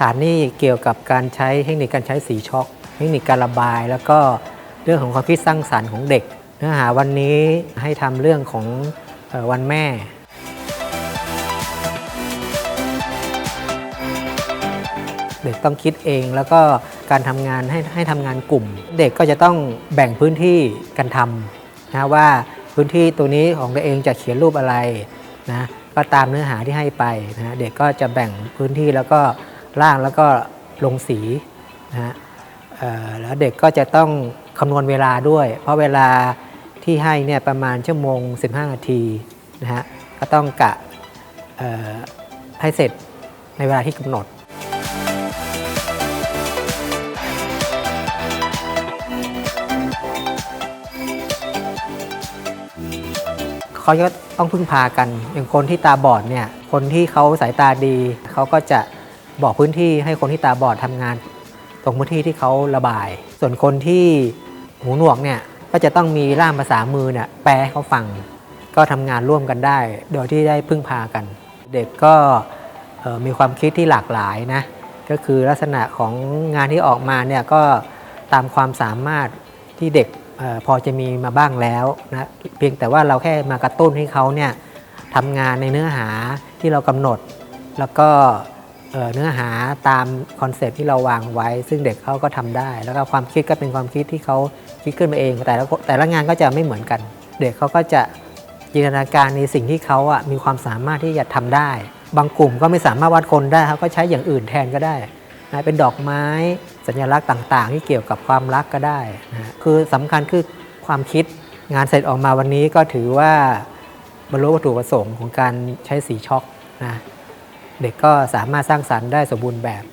ฐานนี่เกี่ยวกับการใช้เทคนิคการใช้สีช็อกเทคนิคการระบาย แล้วก็เรื่องของความคิดสร้างสรรค์ของเด็ก เนื้อหาวันนี้ให้ทำเรื่องของวันแม่เด็กต้องคิดเองแล้วก็การทำงานให้ให้ทำงานกลุ่ม เด็กก็จะต้องแบ่งพื้นที่กันทำนะว่าพื้นที่ตัวนี้ของตัวเองจะเขียนรูปอะไรนะก็ตามเนื้อหาที่ให้ไปนะเด็กก็จะแบ่งพื้นที่แล้วก็ ร่างแล้วก็ลงสีนะฮะแล้วเด็กก็จะต้องคำนวณเวลาด้วย เพราะเวลาที่ให้เนี่ยประมาณชั่วโมง 15 นาทีนะฮะก็ต้องกะให้เสร็จในเวลาที่กำหนดเขาก็ต้องพึ่งพากัน อย่างคนที่ตาบอดเนี่ย คนที่เขาสายตาดี เขาก็จะ บอกพื้นที่ให้คนที่ตาบอดทำงาน ตรงพื้นที่ที่เขาระบาย ส่วนคนที่หูหนวกเนี่ยก็จะต้องมีร่ามภาษามือเนี่ยแปลให้เขาฟัง ก็ทำงานร่วมกันได้ โดยที่ได้พึ่งพากัน เด็กก็มีความคิดที่หลากหลายนะก็คือลักษณะของงานที่ออกมาเนี่ยก็ตามความสามารถที่เด็กออพอจะมีมาบ้างแล้วนะเพียงแต่ว่าเราแค่มากระตุ้นให้เขาเนี่ยทำงานในเนื้อหาที่เรากำหนด แล้วก็ เนื้อหาตามคอนเซปที่เราวางไว้ ซึ่งเด็กเขาก็ทำได้ แล้วก็ความคิดก็เป็นความคิดที่เขาคิดขึ้นมาเอง แต่ละแต่ละงานก็จะไม่เหมือนกัน เด็กเขาก็จะจินตนาการในสิ่งที่เขาอะมีความสามารถที่จะทำได้ บางกลุ่มก็ไม่สามารถวาดคนได้เขาก็ใช้อย่างอื่นแทนก็ได้นะเป็นดอกไม้สัญลักษณ์ต่างๆ ที่เกี่ยวกับความรักก็ได้นะคือสำคัญคือความคิดงานเสร็จออกมาวันนี้ก็ถือว่าบรรลุวัตถุประสงค์ของการใช้สีช็อกนะ เด็กก็สามารถสร้างสรรค์ได้สมบูรณ์แบบ